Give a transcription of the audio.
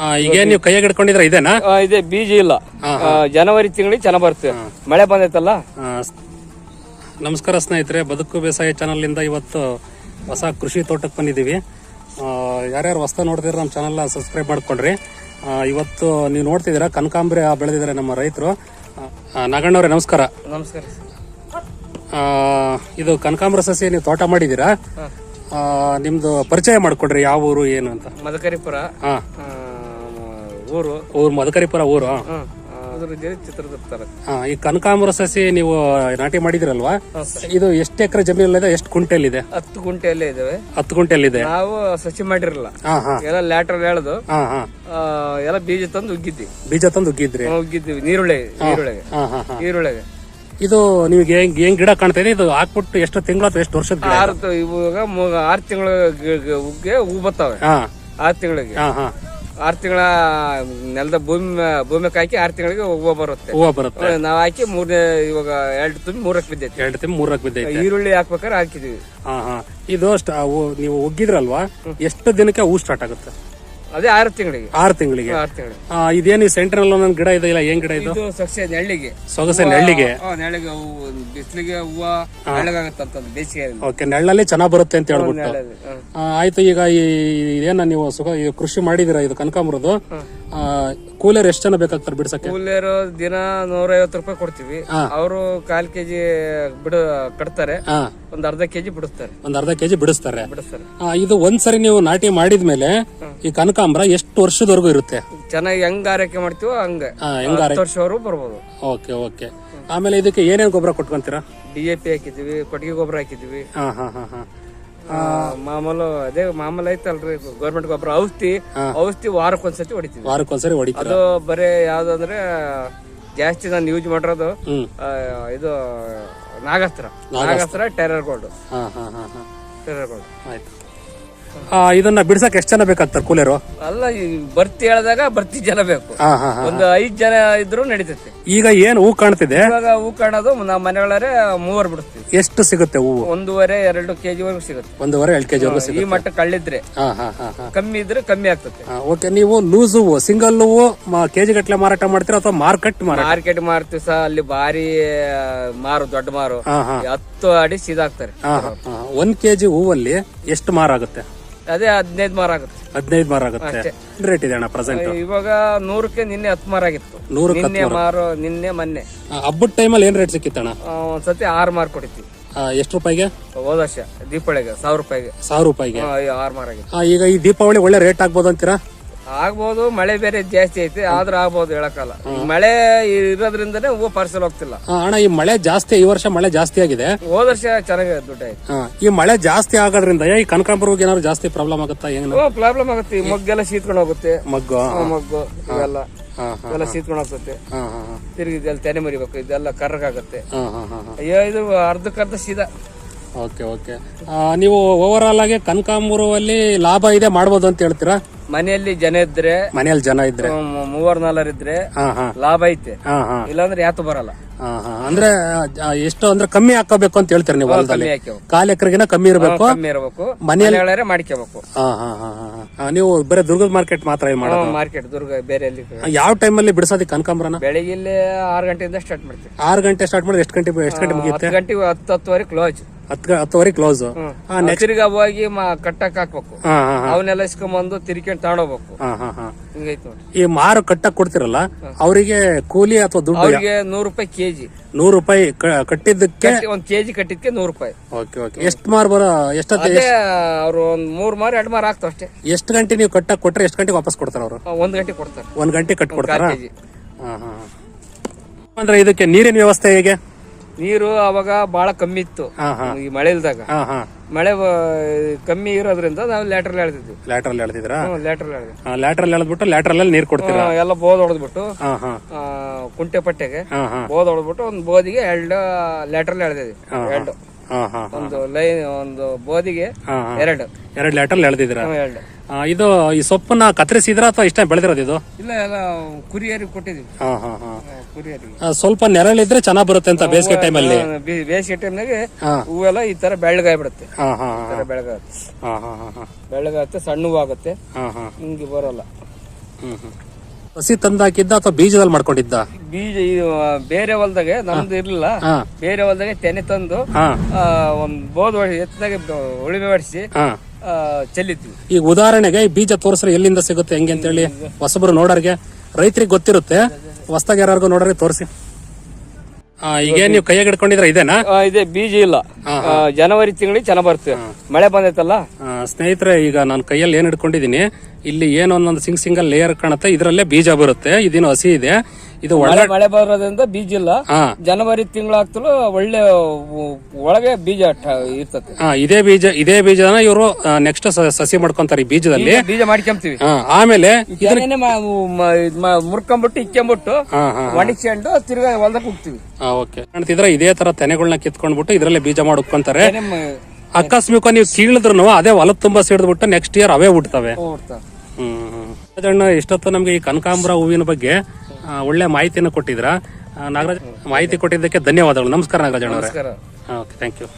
ಆ, ಈಗೇನ್ ನೀವು ಕೈಯಾಗ ಹಿಡ್ಕೊಂಡಿದ್ರ ಇದೇನಾ? ಆ, ಇದೆ ಬೀಜ ಇಲ್ಲ. ಆ, ಜನವರಿ ತಿಂಗಳಿಗೆ ಚೆನ್ನಾಗಿ ಬರುತ್ತೆ. ಮಳೆ ಬಂದೈತಲ್ಲ? ಆ, ಸ್- ನಮಸ್ಕಾರ ಸ್ನೇಹಿತರೆ ಬದುಕು ಬೇಸಾಯ ಇಂದ ಇವತ್ತು ಹೊಸ ಕೃಷಿ ತೋಟಕ್ಕೆ ಬಂದಿದ್ದೀವಿ. ಆ, ಯಾರ್ಯಾರು ಹೊಸ ನೋಡ್ತಿದ್ರೆ ನಮ್ಮ ಚಾನಲ್ನ ಸಬ್ಸ್ಕ್ರೈಬ್ ಮಾಡ್ಕೊಂಡ್ರಿ. ಆ, ಇವತ್ತು ನೀವು ನೋಡ್ತಿದ್ದೀರಾ ಕನಕಾಂಬ್ರಿ ಬೆಳೆದಿದ್ದಾರೆ ನಮ್ಮ ರೈತರು. ನಾಗಣ್ಣವ್ರೆ ನಮಸ್ಕಾರ. ನಮಸ್ಕಾರ. ಆ, ಇದು ಕನಕಾಂಬ್ರ ಸಸಿ ನೀವು ತೋಟ ಮಾಡಿದ್ದೀರಾ? ಆ, ನಿಮ್ದು ಪರಿಚಯ ಮಾಡ್ಕೊಡ್ರಿ ಯಾವ ಊರು ಏನು ಅಂತ. ಮದಕರಿಪುರ. ಹಾ. ಆ, ಊರು ಊರು ಮದಕರಿಪುರ ಊರು? ಅದ್ರ ಜೊತೆ ಚಿತ್ರದುರ್ಗ ತಾಲೂಕು ಹಾ, ಈ ಕನಕಾಂಬರ ಸಸಿ ನೀವು ನಾಟಿ ಮಾಡಿದಿರಲ್ವಾ? ಇದು ಎಷ್ಟು ಎಕರೆ ಜಮೀನಲ್ಲಿದೆ ಎಷ್ಟು ಕುಂಟೆಲ್ ಹತ್ತು ಗುಂಟೆಯಲ್ಲೇ ಇದಾವೆ. ಹತ್ತು ಕುಂಟೆಲ್ ಇದೆ ನಾವು ಸಸಿ ಮಾಡಿರಲ್ಲ. ಹಾ ಹಾ. ಎಲ್ಲ ಲ್ಯಾಟರ್ ಎಳೆದು ಹಾ ಹಾ. ಆ, ಎಲ್ಲ ಬೀಜ ತಂದು ಉಗ್ಗಿದ್ವಿ. ಬೀಜ ತಂದು ಉಗ್ಗಿದ್ರಿ? ಉಗ್ಗಿದ್ವಿ ನೀರುಳ್ಳಿ ನೀರುಳ್ಳಿಗೆ. ಹಾ ಹಾ ಹಾ. ಈರುಳ್ಳಿಗೆ ಇದು ನಿಮ್ಗೆ ಹೆಂಗ್ ಹೆಂಗ್ ಗಿಡ ಕಾಣ್ತಾ ಇದೆ? ಇದು ಹಾಕ್ಬಿಟ್ಟು ಎಷ್ಟು ತಿಂಗಳು ಅಥವಾ ಎಷ್ಟು ವರ್ಷದ ಗಿಡ ಆರು ತ- ಇವಾಗ ಮೂ- ಆರು ತಿಂಗಳ ಉಗ್ಗೆ ಹೂ ಬರ್ತಾವೆ ಹಾ. ಆರು ತಿಂಗಳಿಗೆ. ಹಾ ಹಾ. ಆರು ತಿಂಗಳ ನೆಲದ ಭೂಮಿ ಭೂಮಿ ಹಾಕಿ ಆರು ತಿಂಗಳಿಗೆ ಹೂವು ಬರುತ್ತೆ. ಹೂವ ಬರುತ್ತೆ. ನಾವ್ ಹಾಕಿ ಮೂರನೇ ಇವಾಗ ಎರಡು ತುಂಬಿ ಮೂರಕ್ಕೆ ಬಿದ್ದೈತಿ. ಎರಡು ತುಂಬಿ ಮೂರಕ್ಕೆ ಬಿದ್ದೈತೆ. ಈರುಳ್ಳಿ ಹಾಕ್ಬೇಕಾದ್ರೆ ಹಾಕಿದೀವಿ. ಹಾ ಹಾ. ಇದು ನೀವು ಒಗ್ಗಿದ್ರಲ್ವಾ ಎಷ್ಟು ದಿನಕ್ಕೆ ಹೂ ಸ್ಟಾರ್ಟ್ ಆಗುತ್ತೆ? ಅದೇ ಆರು ತಿಂಗಳಿಗೆ. ಆರು ತಿಂಗಳಿಗೆ. ಆರು ತಿಂಗಳಿಗೆ. ಇದೇನು ಸೆಂಟ್ರಲ್ ಒಂದೊಂದು ಗಿಡ ಇದೆ ಇಲ್ಲ ಏನ್ ಗಿಡ ಇದು? ಸೊಗಸೆ ನೆಳ್ಳಿಗೆ. ಸೊಗಸೆ ನೆಳ್ಳಿಗೆ. ಆ, ನೆಳ್ಳಿಗೆ ಹೂವು ಬಿಸಿಲಿಗೆ ಹೂವು ನೆಳ್ಳಗಾಗತ್ತಂತ ಬೇಸಿಗೆ ಓಕೆ ನೆಳ್ಳಲ್ಲಿ ಚೆನ್ನಾಗ್ ಬರುತ್ತೆ ಅಂತ ಹೇಳ್ಬಿಟ್ಟು. ನೆಳ್ಳಲ್ಲಿ, ಹ. ಆ, ಆಯ್ತು ಈಗ ಈ ಏನ ನೀವು ಸುಖ ಈ ಕೃಷಿ ಮಾಡಿದಿರ ಇದು ಕನಕಾಂಬರದು ಕೂಲರ್ ಎಷ್ಟು ಜನ ಬೇಕಾಗ್ತಾರೆ ಬಿಡ್ಸಕ್ಕೆ? ಕೂಲಿಯರು ದಿನ ನೂರೈವತ್ತು ರೂಪಾಯಿ ಕೊಡ್ತೀವಿ. ಅವರು ಕಾಲ್ ಕೆಜಿ ಬಿಡ ಕಟ್ತಾರೆ. ಹಾ. ಒಂದ್ ಅರ್ಧ ಕೆಜಿ ಬಿಡಿಸ್ತಾರೆ ಒಂದ್ ಅರ್ಧ ಕೆಜಿ ಬಿಡಿಸ್ತಾರೆ. ಬಿಡಿಸ್ತಾರೆ. ಆ, ಇದು ಒಂದ್ಸರಿ ನೀವು ನಾಟಿ ಮಾಡಿದ್ಮೇಲೆ ಈ ಕನಕಾಂಬರ ಎಷ್ಟು ವರ್ಷದವರೆಗೂ ಇರುತ್ತೆ? ಚೆನ್ನಾಗಿ ಹೆಂಗ್ ಆರೈಕೆ ಮಾಡ್ತೀವೋ ಹಂಗ. ಆ, ಹೆಂಗ ವರ್ಷವರೆಗೂ ಬರ್ಬೋದು. Okay okay. ಆಮೇಲೆ ಇದಕ್ಕೆ ಏನೇನು ಗೊಬ್ಬರ ಕೊಟ್ಕೊಂತೀರಾ? ಡಿ ಎ ಪಿ ಹಾಕಿದೀವಿ ಕೊಟ್ಟಿಗೆ ಗೊಬ್ಬರ ಹಾಕಿದ್ವಿ ಹಾ ಹಾ ಹಾ ಹಾ. ಆ, ಮಾಮೂಲು ಅದೇ ಮಾಮೂಲು ಐತಲ್ರಿ ಗೌರ್ಮೆಂಟ್ ಗೊಬ್ಬರ. ಔಷಧಿ ಔಷಧಿ ವಾರಕ್ಕೊಂದ್ಸತಿ ಹೊಡಿತೀವಿ. ವಾರಕ್ಕೊಂದ್ಸರಿ ಹೊಡಿತೀರಾ? ಅದು ಬರೇ ಯಾವ್ದಂದ್ರೆ ಜಾಸ್ತಿ ನಾನು ಯೂಸ್ ಮಾಡಿರೋದು ಹ್ಮ್. ಆ, ಇದು ನಾಗಸ್ತ್ರ. ನಾಗಸ್ತ್ರ ಟೆರರ್ ಗೋಲ್ಡ್. ಹಾ ಹಾ ಹಾ ಹಾ. Terror gold. ಆಯ್ತು. ಇದನ್ನ ಬಿಡ್ಸಕ್ ಎಷ್ಟು ಜನ ಬೇಕಾಗ್ತಾರೆ ಕೂಲೇರು? ಅಲ್ಲ ಈ ಬರ್ತಿ ಹೇಳಿದಾಗ ಬರ್ತಿ ಜನ ಬೇಕು. ಹಾ ಹಾ ಹಾ. ಒಂದು ಐದ್ ಜನ ಇದ್ರು ನಡೀತೈತೆ. ಈಗ ಏನ್ ಹೂ ಕಾಣ್ತಿದೆ? ಇವಾಗ ಹೂ ಕಾಣೋದು ನಮ್ಮ ಮನೆಯೊಳಗೆ ಮೂವರ್ ಬಿಡುತ್ತೆ. ಎಷ್ಟು ಸಿಗುತ್ತೆ ಹೂವು? ಒಂದೂವರೆ ಎರಡು ಕೆಜಿ ವರೆಗೂ ಸಿಗುತ್ತೆ. ಒಂದೂವರೆ ಎರಡು ಕೆಜಿ ವರೆಗೂ ಸಿಗುತ್ತೆ. ಈ ಮಟ್ಟ ಕಳ್ಳಿದ್ರೆ ಹಾ ಹಾ ಹಾ ಹಾ. ಕಮ್ಮಿ ಇದ್ರೆ ಕಮ್ಮಿ ಆಗ್ತದೆ ಓಕೆ ನೀವು ಲೂಸ್ ಹೂವು ಸಿಂಗಲ್ ಹೂವು ಕೆಜಿ ಗಟ್ಟಲೆ ಮಾರಾಟ ಮಾಡ್ತೀರಾ ಅಥವಾ ಮಾರ್ಕೆಟ್ ಮಾರಾಟ? ಮಾರ್ಕೆಟ್ ಮಾರ್ತೀವಿ ಸಹ ಅಲ್ಲಿ ಬಾರಿ ಆ, ಮಾರು ದೊಡ್ಡ ಮಾರು. ಹಾ ಹಾ. ಹತ್ತು ಅಡಿ ಸೀದಾಕ್ತಾರೆ ಹಾ ಹಾ ಒಂದ್ ಕೆಜಿ ಹೂವಲ್ಲಿ ಎಷ್ಟು ಮಾರ ಆಗುತ್ತೆ ಅದೇ ಹದಿನೈದು ಮಾರ ಆಗುತ್ತೆ. ಹದಿನೈದು ಮಾರ ಆಗುತ್ತೆ. ರೇಟ್ ಇದೆ ಅಣ್ಣ ಪ್ರೆಸೆಂಟ್ ಇವಾಗ ನೂರಕ್ಕೆ ನಿನ್ನೆ ಹತ್ತು ಮಾರ ಆಗಿತ್ತು. ನೂರಕ್ಕೆ ನಿನ್ನೆ ಮಾರು. ನಿನ್ನೆ ಮೊನ್ನೆ. ಹಬ್ಬದ ಟೈಮಲ್ಲಿ ಏನ್ ರೇಟ್ ಸಿಕ್ಕಿತ್ತಣ್ಣ? ಒಂದ್ಸತಿ ಆರು ಮಾರು ಕೊಡಿತೀವಿ ಎಷ್ಟು ರೂಪಾಯಿಗೆ? ಹೋದ ವರ್ಷ ದೀಪಾವಳಿಗೆ ಸಾವಿರ ರೂಪಾಯಿಗೆ. ಸಾವಿರ ರೂಪಾಯಿಗೆ. ಆರು ಮಾರ ಈಗ ಈ ದೀಪಾವಳಿ ಒಳ್ಳೆ ರೇಟ್ ಆಗ್ಬೋದು ಅಂತೀರಾ? ಆಗ್ಬೋದು ಮಳೆ ಬೇರೆ ಜಾಸ್ತಿ ಐತಿ ಆದ್ರೂ ಆಗ್ಬೋದು ಹೇಳಕ್ಕಲ್ಲ ಮಳೆ ಇರೋದ್ರಿಂದನೇ ಹೂವು ಪಾರ್ಸಲ್ ಹೋಗ್ತಿಲ್ಲ ಆ, ಅಣ್ಣ ಈ ಮಳೆ ಜಾಸ್ತಿ ಈ ವರ್ಷ ಮಳೆ ಜಾಸ್ತಿ ಆಗಿದೆ. ಹೋದ ವರ್ಷ ಚೆನ್ನಾಗಿ ದುಡ್ಡು ಆಯ್ತು. ಆ, ಈ ಮಳೆ ಜಾಸ್ತಿ ಆಗೋದ್ರಿಂದ ಈ ಕನಕಾಂಬರಕ್ಕೆ ಏನಾದ್ರು ಜಾಸ್ತಿ ಪ್ರಾಬ್ಲಮ್ ಆಗುತ್ತಾ ಏನು? ಓ ಪ್ರಾಬ್ಲಮ್ ಆಗುತ್ತೆ. ಈ ಸೀತ್ಕೊಂಡು ಶೀತ್ಕೊಂಡು ಹೋಗುತ್ತೆ. ಮಗ್ಗು ಆ, ಮೊಗ್ಗು ಇವೆಲ್ಲ. ಎಲ್ಲ ಸೀತ್ಕೊಂಡು ಇವೆಲ್ಲ ಶೀತ್ಕೊಂಡು ಹೋಗ್ತದೆ ಹಾ ಹಾ ಹಾ. ತಿರುಗಿ ಇದೆಲ್ಲ ತೆನೆ ಮರಿಬೇಕು ಇದೆಲ್ಲ ಕರ್ರಗಾಗುತ್ತೆ. ಹಾ ಹಾ ಹಾ ಹಾ. ಅಯ್ಯೋ ಇದು ಅರ್ಧಕ್ಕರ್ಧ ಸೀದಾ ಓಕೆ ಓಕೆ. ನೀವು ಓವರ್ ಆಲ್ ಆಗಿ ಕನಕಾಂಬರಲ್ಲಿ ಲಾಭ ಇದೆ ಮಾಡ್ಬೋದು ಅಂತ ಹೇಳ್ತೀರಾ? ಮನೆಯಲ್ಲಿ ಜನ ಇದ್ರೆ ಮನೆಯಲ್ಲಿ ಜನ ಇದ್ರೆ. ಮೂವರ್ ನಾಲ್ಕರಿದ್ರೆ ಇದ್ರೆ ಹಾ ಹಾ. ಲಾಭ ಐತೆ. ಹಾ ಹಾ. ಇಲ್ಲಾಂದ್ರೆ ಯಾತು ಬರಲ್ಲ. ಹಾ ಹಾ. ಅಂದ್ರೆ ಎಷ್ಟು ಅಂದ್ರೆ ಕಮ್ಮಿ ಹಾಕೋಬೇಕು ಅಂತ ಹೇಳ್ತಾರೆ ನೀವು ಹೊಲದಲ್ಲಿ? ಕಾಲ್ ಎಕರೆಗಿನ ಕಮ್ಮಿ ಇರಬೇಕು. ಕಮ್ಮಿ ಇರಬೇಕು. ಮನೆಯಲ್ಲಿ ಮಾಡ್ಕೋಬೇಕು ಹಾ ಹಾ ಹಾ ಹಾ ಹಾ. ನೀವು ಬರೀ ದುರ್ಗದ ಮಾರ್ಕೆಟ್ ಮಾತ್ರ ಮಾಡೋದು? ಮಾರ್ಕೆಟ್ ದುರ್ಗ ಬೇರೆ ಯಾವ ಟೈಮ್ ಅಲ್ಲಿ ಬಿಡಿಸೋದಿ ಕನಕಾಂಬರನ? ಬೆಳಿಗ್ಗೆ ಇಲ್ಲಿ ಆರು ಗಂಟೆಯಿಂದ ಸ್ಟಾರ್ಟ್ ಮಾಡ್ತೀವಿ. ಆರು ಗಂಟೆ ಸ್ಟಾರ್ಟ್ ಮಾಡಿದ್ರೆ ಎಷ್ಟು ಗಂಟೆ ಎಷ್ಟು ಗಂಟೆ ಮುಗಿಯುತ್ತೆ? ಗಂಟೆ ಹತ್ತು ಹತ್ತುವರೆ ಕ್ಲೋಸ್ ಹತ್ತು ಹತ್ತುವರೆ ಕ್ಲೋಸ್ ಹೋಗಿ ಮ- ಕಟ್ಟಕ್ ಹಾಕ್ಬೇಕು. ಅವನ್ನೆಲ್ಲ ಇಸ್ಕೊಂಬಂದು ತಿರ್ಕೊಂಡು ತಗೊಂಡೋಗ್ಬೇಕು ನೋಡಿ ಈ ಮಾರು ಕಟ್ಟಕ್ ಕೊಡ್ತಿರಲ್ಲ ಅವರಿಗೆ ಕೂಲಿ ಅಥವಾ ದುಡ್ಡು ಅವರಿಗೆ ನೂರು ರೂಪಾಯಿ ಕೆಜಿ. ನೂರು ರೂಪಾಯಿ ಕಟ್ಟಿದ್ದಕ್ಕೆ ಒಂದ್ ಕೆಜಿ ಕಟ್ಟಿದ್ಕೆ ನೂರು ರೂಪಾಯಿ. Okay okay. ಎಷ್ಟು ಮಾರು ಬರ ಎಷ್ಟೊತ್ತಿಗೆ ಅವ್ರು ಒಂದ್ ಮೂರ್ ಮಾರು ಎರಡ್ ಮಾರು ಹಾಕ್ತಾವ ಅಷ್ಟೇ. ಎಷ್ಟು ಗಂಟೆ ನೀವು ಕಟ್ಟಕ್ ಕೊಟ್ರೆ ಎಷ್ಟು ಗಂಟೆ ವಾಪಸ್ ಕೊಡ್ತಾರ ಅವರು? ಒಂದ್ ಗಂಟೆ ಕೊಡ್ತಾರೆ. ಒಂದ್ ಗಂಟೆ ಕಟ್ ಕೊಡ್ತಾರ. ಅಂದ್ರೆ ಇದಕ್ಕೆ ನೀರಿನ ವ್ಯವಸ್ಥೆ ಹೇಗೆ? ನೀರು ಅವಾಗ ಬಹಳ ಕಮ್ಮಿ ಇತ್ತು. ಈ ಮಳೆ ಇಲ್ದಾಗ. ಮಳೆ ಕಮ್ಮಿ ಇರೋದ್ರಿಂದ ನಾವು ಲ್ಯಾಟ್ರಲ್ ಎಳ್ದಿದ್ವಿ. ಲ್ಯಾಟ್ರಲ್ ಎಳ್ದಿದ್ರ ಲ್ಯಾಟ್ರಲ್ ಎಳ್ದಿದ್ವಿ. ಲ್ಯಾಟ್ರಲ್ ಎಳ್ದ್ಬಿಟ್ಟು ಲ್ಯಾಟ್ರಲ್ ನೀರ್ ಕೊಡ್ತೀರಾ? ಎಲ್ಲ ಬೋದ್ ಹೊಡೆದ್ಬಿಟ್ಟು ಕುಂಟೆ ಪಟ್ಟೆಗೆ ಬೋದ್ ಹೊಡೆದ್ಬಿಟ್ಟು ಒಂದು ಬೋದಿಗೆ ಎರಡು ಲ್ಯಾಟ್ರಲ್ ಎಳ್ದಿದ್ವಿ. ಎರಡು ಒಂದು ಲೈನ್ ಒಂದು ಬೋದಿಗೆ ಎರಡು. ಎರಡ್ ಲ್ಯಾಟ್ರಲ್ ಎಳ್ದಿದ್ರ ಎರಡು ಇದು ಈ ಸೊಪ್ಪನ್ನ ಕತ್ತರಿಸಿದ್ರ ಅಥವಾ ಇಷ್ಟ ಬೆಳೆದಿರೋದು ಇದು? ಇಲ್ಲ ಎಲ್ಲ ಕುರಿಯರಿಗೆ ಕೊಟ್ಟಿದ್ವಿ ಹಾ ಹಾ ಹಾ. ಆ, ಸ್ವಲ್ಪ ನೆರಳಿದ್ರೆ ಚೆನ್ನಾಗ್ ಬರುತ್ತೆ ಅಂತ ಬೇಸಿಗೆ ಟೈಮಲ್ಲಿ ಅಲ್ಲಿ. ಬೇ- ಬೇಸಿಗೆ ಟೈಮ್ನಾಗೆ ಹಾ. ಹೂವೆಲ್ಲ ಈ ತರ ಬೆಳ್ಳಗಾಗ್ಬಿಡುತ್ತೆ ಹಾ ಹಾ ಹಾ. ಬೆಳಗಾಗುತ್ತೆ ಹಾ ಹಾ ಹಾ ಹಾ. ಬೆಳ್ಳಗಾಗುತ್ತೆ ಸಣ್ಣ ಹೂವು ಆಗುತ್ತೆ. ಹಾ ಹಾ. ಹಿಂಗೆ ಬರಲ್ಲ. ಹ್ಮ್ ಹ್ಮ್. ಸಸಿ ತಂದಾಕಿದ್ದ ಅಥವಾ ಬೀಜದಲ್ಲಿ ಮಾಡ್ಕೊಂಡಿದ್ದ? ಬೀಜ ಇದು ಬೇರೆ ಹೊಲ್ದಾಗೆ ನಮ್ದು ಇರ್ಲಿಲ್ಲ. ಹಾ. ಬೇರೆ ಹೊಲ್ದಾಗೆ ತೆನೆ ತಂದು ಹಾ. ಆ, ಒಂದ್ ಬೋದ್ ಹೊಡಿ ಉಳಿಮೆ ಬ- ಉಳುಮೆ ಮಾಡಿಸಿ ಹಾ. ಚೆಲ್ಲಿದ್ವಿ. ಈಗ ಉದಾಹರಣೆಗೆ ಈ ಬೀಜ ತೋರಿಸ್ರೆ ಎಲ್ಲಿಂದ ಸಿಗುತ್ತೆ ಹೆಂಗೆ ಅಂತೇಳಿ? ಹೊಸಬರು ನೋಡೋರಿಗೆ. ರೈತರಿಗೆ ಗೊತ್ತಿರುತ್ತೆ. ಹೊಸ್ದಾಗಿ ಯಾರಿಗೂ ನೋಡ್ರಿ ತೋರಿಸಿ. ಈಗ ನೀವು ಕೈಯಾಗ ಹಿಡ್ಕೊಂಡಿದ್ರೆ ಇದೇನಾ? ಇದೇ ಇದೆ ಬೀಜ ಇಲ್ಲ. ಆ, ಜನವರಿ ತಿಂಗಳಿಗೆ ಚೆನ್ನಾಗ್ ಬರುತ್ತೆ. ಮಳೆ ಬಂದೈತಲ್ಲ? ಆ, ಸ್ನೇಹಿತರೆ ಈಗ ನಾನು ಕೈಯಲ್ಲಿ ಏನ್ ಹಿಡ್ಕೊಂಡಿದ್ದೀನಿ ಇಲ್ಲಿ ಏನು ಒಂದೊಂದು ಸಿಂಗ್ ಸಿಂಗಲ್ ಲೇಯರ್ ಕಾಣುತ್ತೆ ಇದರಲ್ಲೇ ಬೀಜ ಬರುತ್ತೆ ಇದೇನು ಹಸಿ ಇದೆ. ಇದು ಒಳ್ಳೆ ಮಳೆ ಮಳೆ ಬರೋದ್ರಿಂದ ಬೀಜ ಇಲ್ಲ. ಜನವರಿ ತಿಂಗಳಾಗ್ತಲೂ ಒಳ್ಳೆ ಒಳಗೆ ಬೀಜ ಇರ್ತದೆ. ಇದೇ ಬೀಜ ಇದೇ ಬೀಜನ ಇವರು ನೆಕ್ಸ್ಟ್ ಸಸಿ ಮಾಡ್ಕೊಂತಾರೆ ಈ ಬೀಜದಲ್ಲಿ. ಬೀಜ ಮಾಡ್ಕೊಂತೀವಿ. ಆಮೇಲೆ ಮುರ್ಕೊಂಬಿಟ್ಟು ಇಕ್ಕೊಂಬಿಟ್ಟು ಒಣಗಿಸ್ಕೊಂಡು ತಿರ್ಗಾ ಹೊಲ್ದಾಗ ಹೋಗ್ತೀವಿ. ಓಕೆ. ಕಾಣ್ತಿದ್ರೆ ಇದೇ ತರ ತೆನೆಗಳನ್ನ ಕಿತ್ಕೊಂಡ್ಬಿಟ್ಟು ಇದರಲ್ಲೇ ಬೀಜ ಮಾಡ್ಕೊಂತಾರೆ. ಅಕಸ್ಮಿಕ ನೀವು ಕೀಳಿದ್ರು ಅದೇ ಹೊಲದ ತುಂಬಾ ಸಿಡಿದ್ಬಿಟ್ಟು ನೆಕ್ಸ್ಟ್ ಇಯರ್ ಅವೇ ಹುಡ್ತವೆ ಹ್ಮ್ ಹ್ಮ್. ಅದಣ್ಣ ಇಷ್ಟೊತ್ತು ನಮ್ಗೆ ಈ ಕನಕಾಂಬರ ಹೂವಿನ ಬಗ್ಗೆ ಒಳ್ಳೆ ಮಾಹಿತಿಯನ್ನು ಕೊಟ್ಟಿದ್ರ ನಾಗರಾಜ್ ಮಾಹಿತಿ ಕೊಟ್ಟಿದ್ದಕ್ಕೆ ಧನ್ಯವಾದಗಳು. ನಮಸ್ಕಾರ ನಾಗರಾಜ್ ಅವರೇ ಓಕೆ ಥ್ಯಾಂಕ್ ಯು.